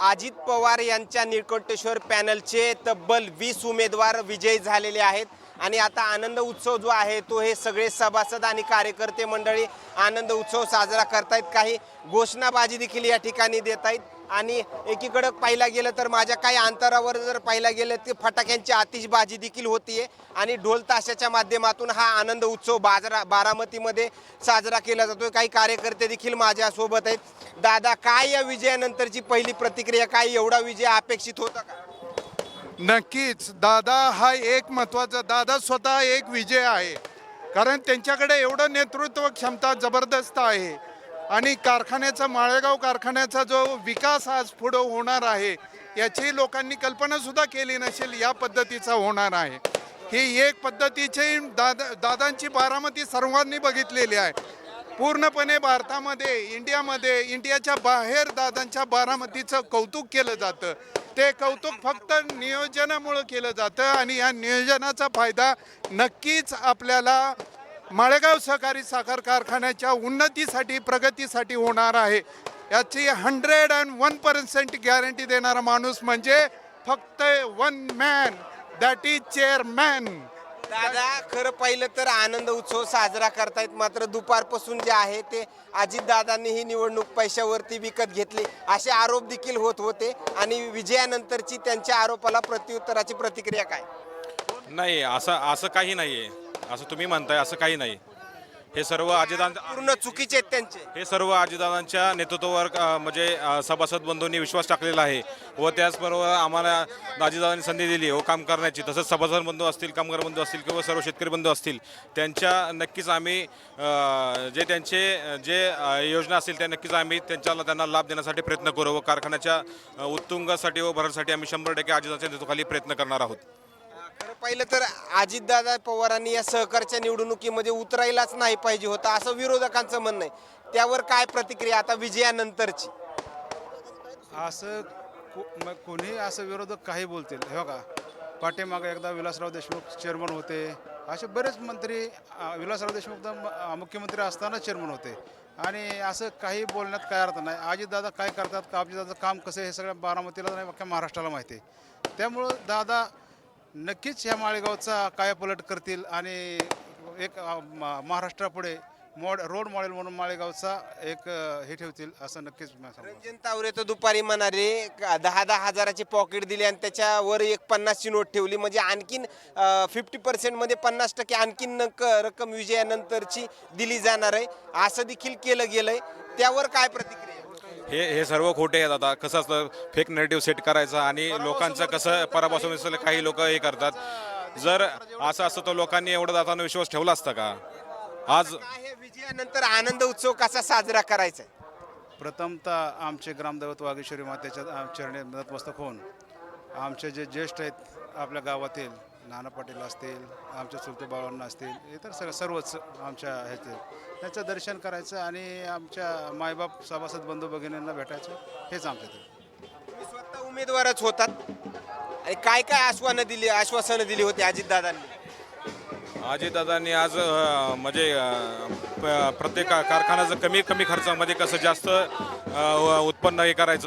अजित पवार यांच्या निळकंठेश्वर पॅनलचे तब्बल वीस उमेदवार विजयी झालेले आहेत. आणि आता आनंद उत्सव जो आहे तो हे सगळे सभासद आणि कार्यकर्ते मंडळी आनंद उत्सव साजरा करतायत. काही घोषणाबाजी देखील या ठिकाणी देत आहेत आणि एकीकडं पाहिला गेलं तर माझ्या काही अंतरावर जर पाहिला गेलं तर फटाक्यांची आतिषबाजी देखील होतीये. आणि ढोल ताशाच्या माध्यमातून हा आनंद उत्सव बाजरा बारामतीमध्ये साजरा केला जातोय. काही कार्यकर्ते देखील माझ्यासोबत आहेत. दादा काय या विजयानंतरची पहिली प्रतिक्रिया? काय एवढा विजय अपेक्षित होता का? नक्कीच. दादा हा एक महत्त्वाचा दादा स्वतः एक विजय आहे. कारण त्यांच्याकडे एवढं नेतृत्व क्षमता जबरदस्त आहे. आणि कारखान्याचा माळेगाव कारखान्याचा जो विकास आज पुढं होणार आहे याची लोकांनी कल्पनासुद्धा केली नसेल या पद्धतीचा होणार आहे. ही एक पद्धतीची दादा दादांची बारामती सर्वांनी बघितलेली आहे. पूर्णपणे भारतामध्ये इंडियामध्ये इंडियाच्या बाहेर दादांच्या बारामतीचं कौतुक केलं जातं. ते कौतुक फक्त नियोजनामुळं केलं जातं आणि या नियोजनाचा फायदा नक्कीच आपल्याला माळेगाव सहकारी साखर कारखान्याच्या उन्नतीसाठी प्रगतीसाठी होणार आहे. याची hundred and one percent guarantee देणारा माणूस म्हणजे फक्त one man that is chairman Dada खरं पाहिलं तर आनंद उत्सव साजरा करतायत. मात्र दुपारपासून जे आहे ते अजितदादांनी ही निवडणूक पैशावरती विकत घेतली. असे आरोप देखील होत होते आणि विजयानंतरची त्यांच्या आरोपाला प्रत्युत्तराची प्रतिक्रिया काय? नाही असं असं काही नाही आहे असं तुम्ही म्हणताय असं काही नाही. हे सर्व अजितदान पूर्ण चुकीचे आहेत त्यांचे. हे सर्व अजितदादांच्या नेतृत्वावर अ, म्हणजे अ, सभासद बंधूंनी विश्वास टाकलेला आहे व त्याचबरोबर आम्हाला अजितदादांनी संधी दिली व काम करण्याची. तसंच सभासद बंधू असतील कामगार बंधू असतील किंवा सर्व शेतकरी बंधू असतील त्यांच्या नक्कीच आम्ही अ, जे त्यांचे अ, जे अ, योजना असतील त्या नक्कीच आम्ही त्यांच्या त्यांना लाभ देण्यासाठी प्रयत्न करू व कारखान्याच्या अ, उत्तुंगासाठी व भरासाठी आम्ही शंभर टक्के अजितदादांच्या नेतृत्वाखाली प्रयत्न करणार आहोत. खरं पाहिलं तर अजितदादा पवारांनी या सहकारच्या निवडणुकीमध्ये उतरायलाच नाही पाहिजे होतं असं विरोधकांचं म्हणणं आहे. त्यावर काय प्रतिक्रिया आता विजयानंतरची? असं को मग कोणी असं विरोधक काही बोलतील. हे बघा पाठीमागं एकदा विलासराव देशमुख चेअरमन होते. असे बरेच मंत्री अ, विलासराव देशमुख तर म- मुख्यमंत्री असताना चेअरमन होते. आणि असं काही बोलण्यात काय अर्थ नाही. अजितदादा काय करतात का अजितदादा काम कसं आहे हे सगळं बारामतीला नाही अख्ख्या महाराष्ट्राला माहिती आहे. त्यामुळं दादा नक्कीच ह्या माळेगावचा कायापलट करतील आणि एक म- महाराष्ट्रापुढे मॉड रोड मॉडेल म्हणून माळेगावचा एक हे ठेवतील असं नक्कीच रंजन तावरे तर दुपारी म्हणाले का दहा दहा हजाराची पॉकेट दिली आणि त्याच्यावर एक पन्नासची नोट ठेवली. म्हणजे आणखीन फिफ्टी पर्सेंटमध्ये पन्नास टक्के आणखीन रक्कम विजयानंतरची दिली जाणार आहे. असं देखील केलं गेलं आहे त्यावर काय प्रतिक्रिया? हे हे सर्व खोटे आहेत आता. कसं असतं फेक नेरेटिव्ह सेट करायचं आणि लोकांचं कसं पराभव काही लोक हे करतात. जर असं असतं तर लोकांनी एवढा दातांना विश्वास ठेवला असता का? आज विजयानंतर आनंद उत्सव कसा साजरा करायचा प्रथमतः आमचे ग्रामदैवत वागेश्वरी मातेच्या चरणी नतमस्तक होऊन आमचे जे ज्येष्ठ आहेत आपल्या गावातील नाना पाटील असतील आमच्या चुलते बाळांना असतील इतर सगळं सर्वच आमच्या ह्याचे. त्यांचं दर्शन करायचं आणि आमच्या मायबाप सभासद बंधू भगिनींना भेटायचं हेच आमचं ते स्वतः उमेदवारच होतात. आणि काय काय आश्वानं दिली आश्वासनं दिली होती अजितदादांनी? अजितदादांनी आज अ, म्हणजे अ, प- प्रत्येक कारखान्याचं कमी कमी खर्चामध्ये कसं जास्त अ, उत्पन्न हे करायचं